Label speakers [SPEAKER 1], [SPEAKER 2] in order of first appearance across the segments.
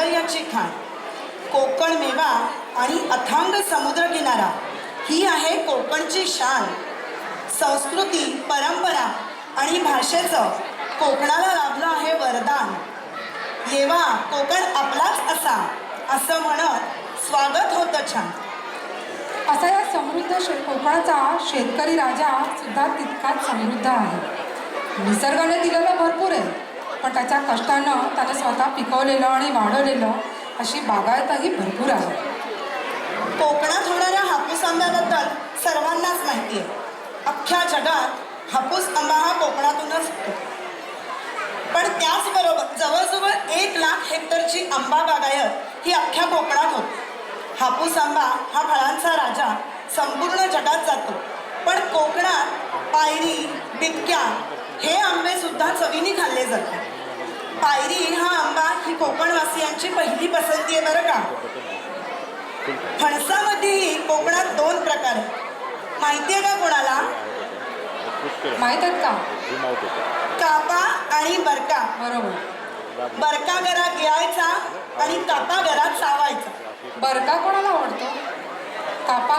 [SPEAKER 1] सौंदर्याची खाण कोकण मेवा आणि अथांग समुद्रकिनारा ही आहे कोकणची शान. संस्कृती परंपरा आणि भाषेचं कोकणाला लाभलं आहे वरदान. येवा कोकण आपलाच असा असं म्हणत स्वागत होतं छान.
[SPEAKER 2] असा या समृद्ध शे कोकणाचा शेतकरी राजा सुद्धा तितकाच समृद्ध आहे. निसर्गाने दिलेलं भरपूर आहे. पण त्याच्या कष्टानं त्याने स्वतः पिकवलेलं आणि वाढवलेलं अशी बागायतही भरपूर आहे.
[SPEAKER 1] कोकणात होणाऱ्या हापूस आंब्याबद्दल सर्वांनाच माहिती आहे. अख्ख्या जगात हापूस आंबा हा कोकणातूनच होतो. पण त्याचबरोबर जवळजवळ एक लाख हेक्टरची आंबा बागायत ही अख्ख्या कोकणात होती. हापूस आंबा हा फळांचा राजा संपूर्ण जगात जातो. पण कोकणात पायरी बिटक्या पायरी हा आंबा ही कोकणवासियांची पहिली पसंती आहे बरं का. फणसामध्येही कोकणात दोन प्रकार आहेत. माहिती आहे का कोणाला?
[SPEAKER 2] माहीत आहेत का?
[SPEAKER 1] कापा आणि बरका.
[SPEAKER 2] बरोबर.
[SPEAKER 1] बरका घरात गिळायचा आणि कापा घरात चावायचा.
[SPEAKER 2] बरका कोणाला आवडतो? कापा?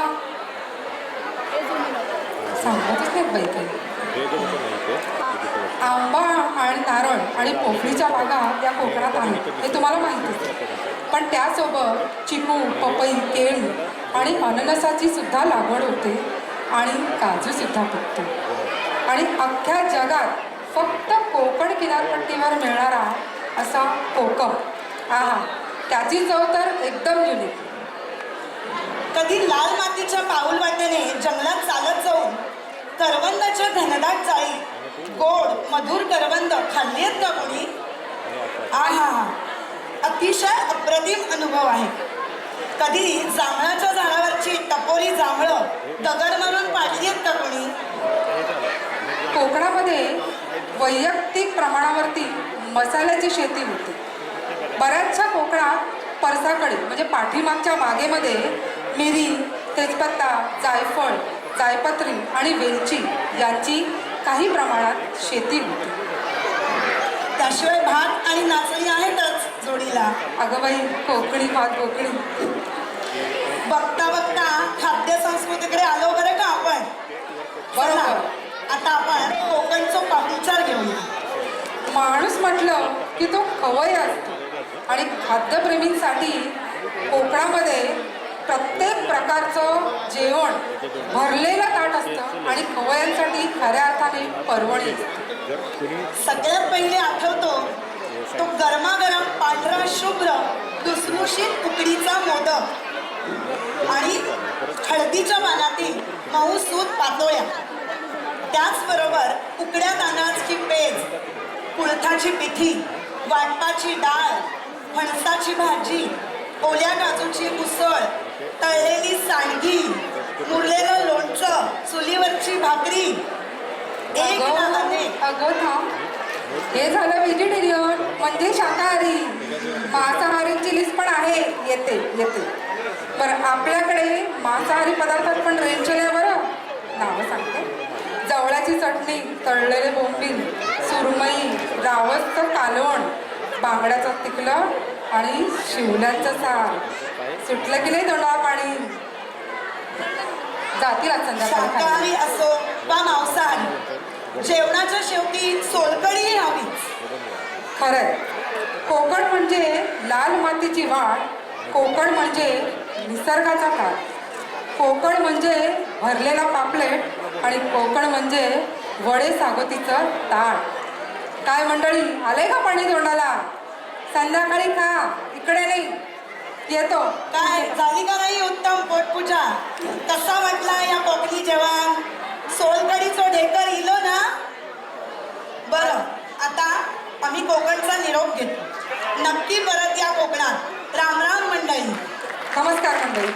[SPEAKER 2] सांगतच नाहीत बाई काही आंबा आणि नारळ आणि पोफळीच्या बागा या कोकणात आहेत. हे तुम्हाला माहिती आहे. पण त्यासोबत चिकू पपई केळी आणि अननसाची सुद्धा लागवड होते आणि काजू सुद्धा पिकतो. आणि अख्ख्या जगात फक्त कोकण किनारपट्टीवर मिळणारा असा कोकम. आहा त्याची चव तर एकदम युनिक
[SPEAKER 1] कधी लाल मातीच्या पाऊलवाट्याने जंगलात चालत जाऊन करवंदाच्या घनदाट चाळीत गोड मधुर करवंद खाल्ली आहेत का कोणी आहा अतिशय अप्रतिम अनुभव आहे. कधी जांभळाच्या झाडावरची टपोरी जांभळं दगड मारून पाडली आहेत का कोणी
[SPEAKER 2] कोकणामध्ये वैयक्तिक प्रमाणावरती मसाल्याची शेती होते. बऱ्याचशा कोकणात परसाकडे म्हणजे पाठीमागच्या बागेमध्ये मिरी तेजपत्ता जायफळ जायपत्री आणि वेलची यांची काही प्रमाणात शेती होते.
[SPEAKER 1] त्याशिवाय भात आणि नाचणी आहेतच जोडीला.
[SPEAKER 2] अगं बाई कोकणी भात कोकणी.
[SPEAKER 1] बघता बघता खाद्य संस्कृतीकडे आलो बरं का आपण? चला, आता आपण कोकणचं पाहुणचार घेऊया
[SPEAKER 2] माणूस म्हटलं की तो खवय असतो. आणि खाद्यप्रेमींसाठी कोकणामध्ये प्रत्येक प्रकारचं जेवण भरलेलं ताट असतं आणि खवयांसाठी खऱ्या अर्थाने परवणी
[SPEAKER 1] सगळ्यात पहिले आठवतो तो गरमागरम पांढरा शुभ्र लुसलुशीत उकडीचा मोदक. आणि हळदीच्या पानातील मऊ सूत पातोळ्या. त्याचबरोबर उकड्या तांदळाची पेज कुळथाची पिठी वाटपाची डाळ फणसाची भाजी ओल्या काजूची उसळ तळलेली सांडगी मुरलेलं लोणचं चुलीवरची भाकरी एक
[SPEAKER 2] अगं थांब हे झालं व्हेजिटेरियन म्हणजे शाकाहारी. मांसाहारींची लिस्ट पण आहे. येते येते. बरं आपल्याकडे मांसाहारी पदार्थात पण रेंज आहे बरं. नावं सांगते. जवळाची चटणी तळलेले बोंबील सुरमई रावसचं कालवण बांगड्याचं तिकलं आणि शिवल्यांचं सार. सुटलं की नाही तोंडाला पाणी? जातील आज संध्याकाळी खायला.
[SPEAKER 1] शाकाहारी असो वा मांसाहारी. जेवणाच्या शेवटी सोलकढी हवीच.
[SPEAKER 2] खरंय. कोकण म्हणजे लाल मातीची वाट कोकण म्हणजे निसर्गाचा काळ कोकण म्हणजे भरलेला पापलेट आणि कोकण म्हणजे वडे सागोतीचं ताट. काय मंडळी आलंय का पाणी तोंडाला? संध्याकाळी खा. इकडे नाही. येतो.
[SPEAKER 1] काय? झाली का नाही उत्तम पोटपूजा? कसा वाटला या कोकणी जेवण सोलकढीचं ढेकर इलो ना? बरं आता आम्ही कोकणचा निरोप घेतो. नक्की परत या कोकणात. राम राम मंडळी.
[SPEAKER 2] नमस्कार मंडळी.